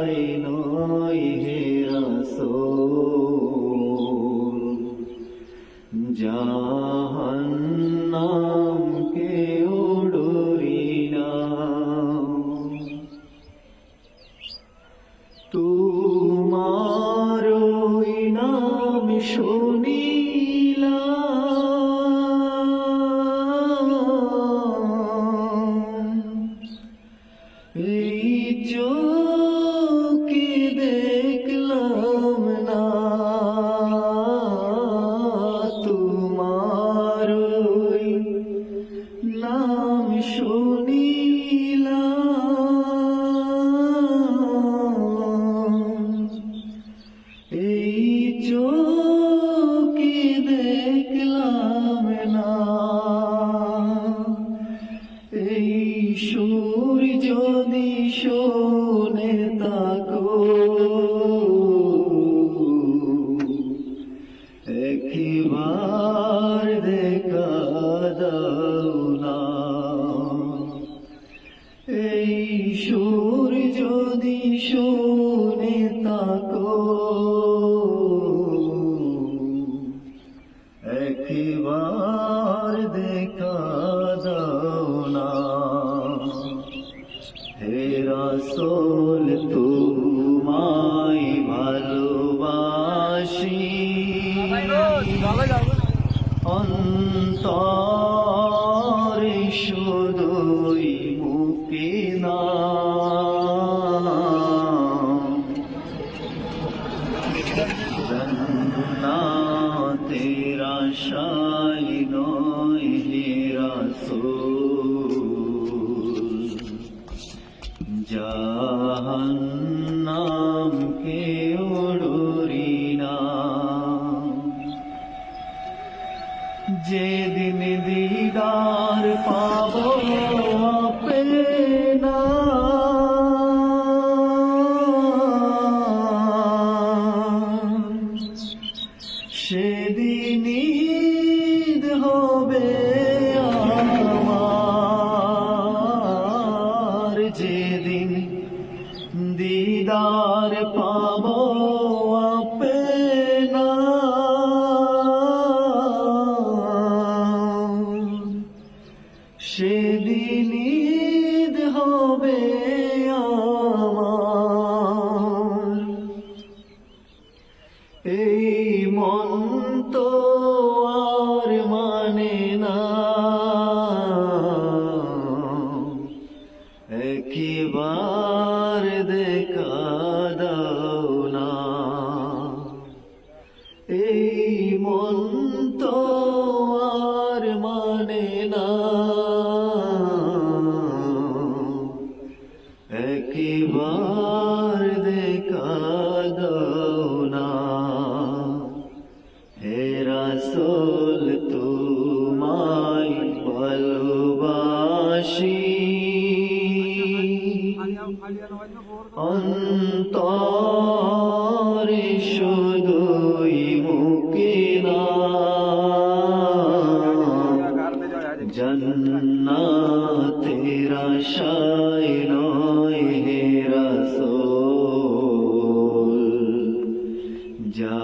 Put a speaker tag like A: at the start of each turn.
A: আশায় নয় হে রাসূল। জাহান্নাম কেউ ডরি না। তোমার নাম শুনিলাম হে রাসূল তোমায় ভালোবাসি। অন্তরে শুধুই মুখে না। জন্নাতের আশায় জাহান্নাম কেউ না। যেদিন দিদার পাব না। সেদিন হবে আমার। দিদার পাব সেদিন ঈদ হবে আমার। এই এই মন তো আর মানে না একবার দেখা দাও না হে রাসূল তোমায় ভালোবাসি অন্তর জন্নাতের আশায় নয় হে রাসূল যা